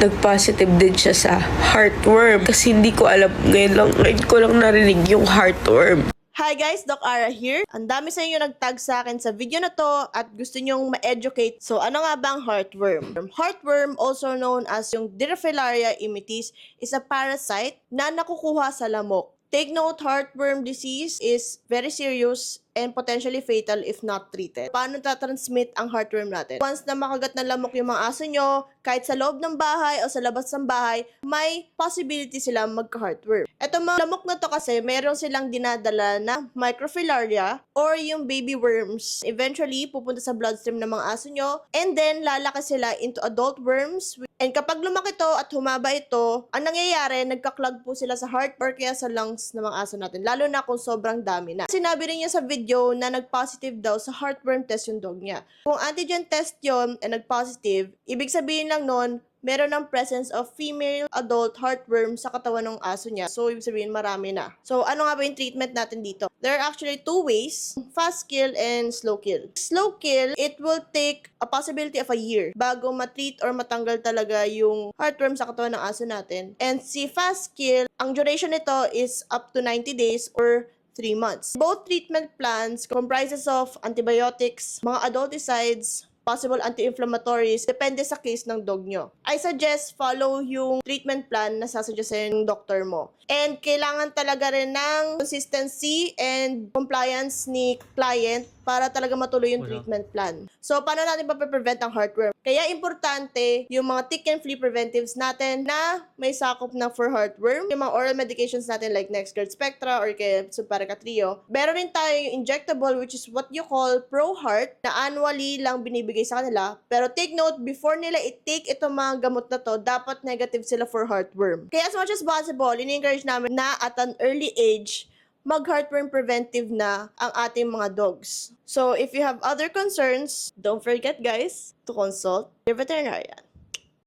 nag-positive din siya sa heartworm. Kasi hindi ko alam, ngayon lang, ngayon ko lang narinig yung heartworm. Hi guys, Doc Ara here. Ang dami sa inyo nagtag sa akin sa video na to at gusto nyong ma-educate. So ano nga ba ang heartworm? Heartworm, also known as yung Dirafilaria immitis, is a parasite na nakukuha sa lamok. Take note, heartworm disease is very serious and potentially fatal if not treated. Paano tatransmit ang heartworm natin? Once na makagat ng lamok yung mga aso nyo, kahit sa loob ng bahay o sa labas ng bahay, may possibility sila magka-heartworm. Ito mga lamok na to kasi, meron silang dinadala na microfilaria or yung baby worms. Eventually, pupunta sa bloodstream ng mga aso nyo and then lalaki sila into adult worms And kapag lumaki to at humaba ito, ang nangyayari, nagka-clog po sila sa heart or kaya sa lungs ng mga aso natin. Lalo na kung sobrang dami na. Sinabi rin niya sa video na nag-positive daw sa heartworm test yung dog niya. Kung antigen test yon and nag-positive, ibig sabihin lang nun, meron ng presence of female adult heartworm sa katawan ng aso niya. So, ibig sabihin, marami na. So, ano nga ba yung treatment natin dito? There are actually two ways, fast kill and slow kill. Slow kill, it will take a possibility of a year bago matreat or matanggal talaga yung heartworm sa katawan ng aso natin. And si fast kill, ang duration nito is up to 90 days or 3 months. Both treatment plans comprises of antibiotics, mga adulticides, possible anti-inflammatories, depende sa case ng dog nyo. I suggest follow yung treatment plan na sasuggest ng doctor mo. And kailangan talaga rin ng consistency and compliance ni client para talaga matuloy yung treatment plan. So, paano natin pa-prevent ang heartworm? Kaya importante yung mga tick and flea preventives natin na may sakop na for heartworm. Yung mga oral medications natin like NexGard Spectra or kaya Suparica Trio. Meron rin tayo yung injectable which is what you call ProHeart na annually lang binibigay sa kanila. Pero take note, before nila i-take itong mga gamot na to, dapat negative sila for heartworm. Kaya as much as possible, ini-encourage namin na at an early age, mag-heartworm preventive na ang ating mga dogs. So, if you have other concerns, don't forget guys to consult your veterinarian.